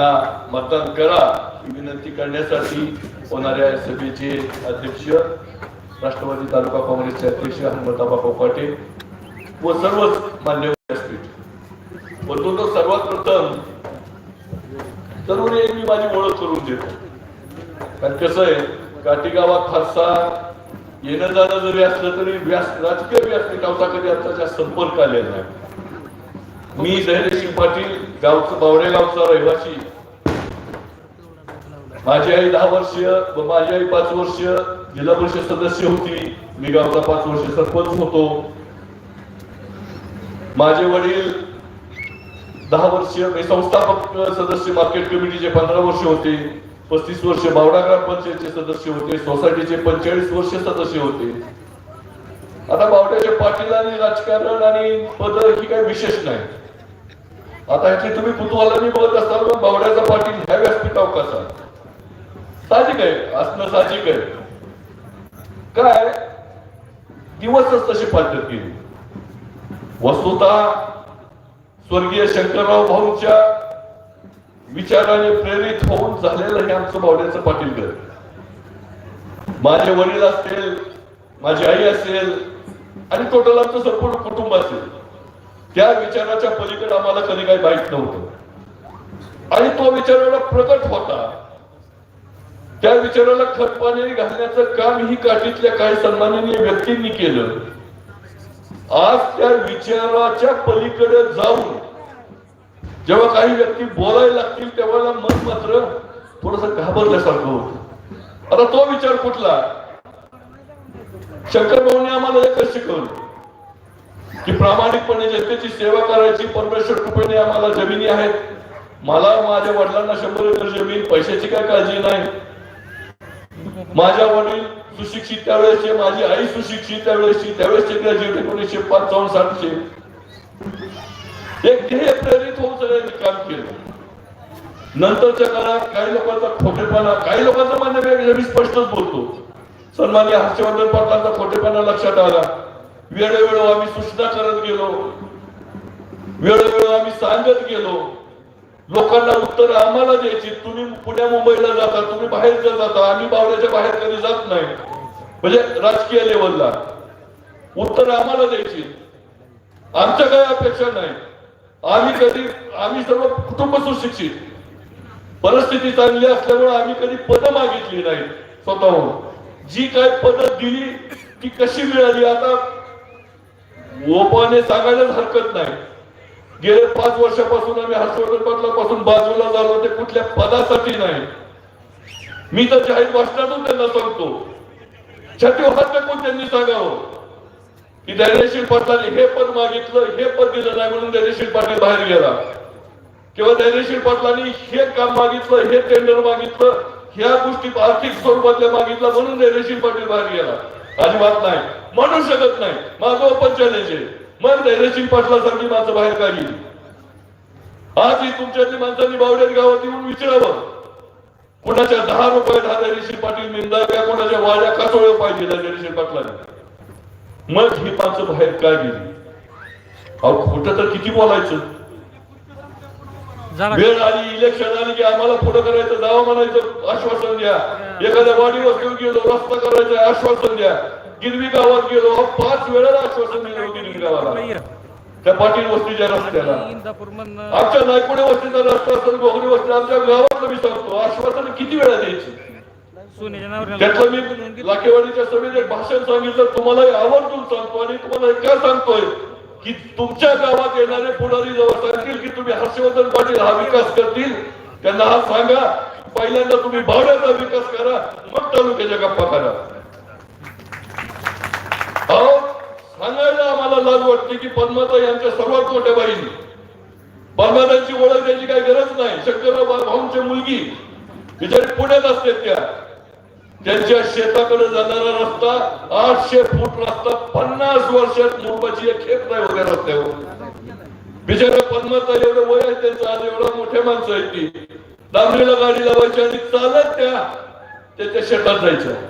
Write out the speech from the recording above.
त्यांना मतदान करा. ही विनंती करण्यासाठी होणाऱ्या सभेचे अध्यक्ष राष्ट्रवादी तालुका काँग्रेसचे अध्यक्ष हनुमंताबाबा पोपाटे व सर्वच मान्यवर व्यासपीठ परंतु तो सर्वात प्रथम तरुणी मी माझी ओळख करून देतो. कारण कसं आहे काटीगावात फारसा येणं जाणं जरी असलं तरी व्यास राजकीय व्यासपीठावचा कधी आताच्या संपर्क आलेला नाही. मी धैर्यसिंग पाटील गावचं बावडे गावचा रहिवासी माझी आई दहा वर्ष व माझी आई पाच वर्ष जिल्हा परिषद सदस्य होती. मी गावचा पाच वर्ष सरपंच होतो. माझे वडील दहा वर्ष संस्थापक सदस्य मार्केट कमिटीचे पंधरा वर्ष होते. पस्तीस वर्ष बावडा ग्रामपंचायतचे सदस्य होते. सोसायटीचे पंचेचाळीस वर्ष सदस्य होते. आता बावड्याचे पाटील आणि राजकारण आणि पद ही काही विशेष नाही. आता ह्याची तुम्ही कुतूहलाने बघत असाल बावड्याचा पाटील ह्या व्यासपीठावर कसा साहजिक आहे असणं साहजिक आहे काय? दिवसच तशी पद्धत केली वस्तुता स्वर्गीय शंकरराव भाऊंच्या विचाराने प्रेरित होऊन झालेलं हे आमचं बावड्याचं पाटील घर. माझे वडील असतील माझी आई असेल आणि टोटल आमचं संपूर्ण कुटुंब असेल. त्या विचाराच्या पलीकडे आम्हाला कधी काही माहीत नव्हतं. आणि तो विचार एवढा प्रकट होता त्या विचाराला खतपाणी घालण्याचं काम ही काठीतल्या काही सन्माननीय व्यक्तींनी केलं. आज त्या विचाराच्या पलीकडे जाऊन जेव्हा काही व्यक्ती बोलायला लागतील तेव्हा मन मात्र थोडस घाबरल्यासारखं होत. आता तो विचार कुठला? शंकर भाऊने आम्हाला एकच शिकवलं की प्रामाणिकपणे जनतेची सेवा करायची परमेश्वर कृपेने आम्हाला जमिनी आहेत. मला माझ्या वडिलांना शंभर एकर जमीन पैशाची काय काळजी नाही. माझ्या वडील सुशिक्षित त्यावेळेसचे माझी आई सुशिक्षित त्यावेळेसची त्यावेळेसचे ग्रॅज्युएट एकोणीसशे पंचावन्न साठचे एक ध्येय प्रेरित होऊन सगळ्यांनी काम केलं. नंतरच्या काळात काही लोकांचा खोटेपणा काही लोकांचं म्हणणं वेगळं मी स्पष्टच बोलतो. सन्मान्य हर्षवर्धन पाटलांचा खोटेपणा लक्षात आला. वेळोवेळो आम्ही सूचना करत गेलो. वेळोवेळो आम्ही सांगत गेलो. लोकांना उत्तर आम्हाला द्यायची. तुम्ही पुण्या मुंबईला जाता तुम्ही बाहेर जाता. आम्ही बावड्याच्या बाहेर कधी जात नाही. म्हणजे राजकीय लेवलला. उत्तर आम्हाला द्यायची. आमच्या काही अपेक्षा नाही. आम्ही कधी आम्ही सर्व कुटुंब सुशिक्षित. परिस्थिती चांगली असल्यामुळे आम्ही कधी पद मागितली नाही स्वतःहून. जी काय पद दिली ती कशी मिळाली? आता ओपाने सांगायलाच हरकत नाही. गेले पाच वर्षापासून आम्ही हर्षवर्धन पाटलापासून बाजूला झालो ते कुठल्या पदासाठी नाही. मी तर जाहीर भाषणातून त्यांना सांगतो. छाती हात कोण त्यांनी सांगावं? की धैर्यशील पाटलाने हे पद मागितलं हे पद दिलं नाही म्हणून धैर्यशील पाटील बाहेर गेला. किंवा धैर्यशील पाटलांनी हे काम मागितलं हे टेंडर मागितलं ह्या गोष्टी आर्थिक स्वरूपातल्या मागितलं म्हणून धैर्यशील पाटील बाहेर गेला. अजिबात नाही. म्हणू शकत नाही. माझं ओपन चॅलेंज आहे. मग धैर्यशील पाटलासारखी माणसं बाहेर का गेली आज ही तुमच्यातली माणसांनी बावड्यात गावात येऊन विचारावं. कोणाच्या दहा रुपये दहा धैर्यशील पाटील मिंदाव्या कोणाच्या वाड्या कासोळ्या पाहिजे धैर्यशील पाटलांनी? मग ही माणसं बाहेर का गेली? अहो खोटं तर किती बोलायचं? वेळ आली इलेक्शन आली की आम्हाला पुढे करायचं दावा म्हणायचं आश्वासन द्या. एखाद्या वाडी वस्तीवर गेलो रस्ता करायचा आश्वासन द्या. गिरवी गावात गेलो पाच वेळेला आश्वासन दिलं गिरवी गावाला त्या पाटील वस्तीच्या रस्त्याला. आमच्या नायकोडे वस्तीचा रस्ता असेल गोगरी वस्ती आमच्या गावातलं मी सांगतो आश्वासन किती वेळा द्यायची? त्यातलं मी लाखेवाडीच्या सभेत एक भाषण सांगितलं तुम्हाला आवर्जून सांगतो आणि तुम्हाला काय सांगतोय की तुमच्या गावात येणारे पुढारी जेव्हा सांगतील की तुम्ही हर्षवर्धन पाटील हा विकास करतील त्यांना हा सांगा पहिल्यांदा तुम्ही भावड्याचा विकास करा मग तालुक्याच्या गप्पा करा अहो सांगायला आम्हाला लाज वाटते की पद्मता यांच्या सर्वात मोठ्या बाईनी. पद्मातांची ओळख त्याची काही गरज नाही. शंकरराव भाऊंची मुलगी. बिचारी पुण्यात असते त्या. त्यांच्या शेताकडे जाणारा रस्ता आठशे फूट रस्ता पन्नास वर्षात मुंबईची एक खेप नाही वगैरे रस्त्यावर. बिचारा पद्मता एवढं वय आहे त्यांचं आज एवढा मोठ्या माणसं आहेत ती. डांबरीला गाडी लावायची आणि चालत त्या त्याच्या शेतात जायच्या.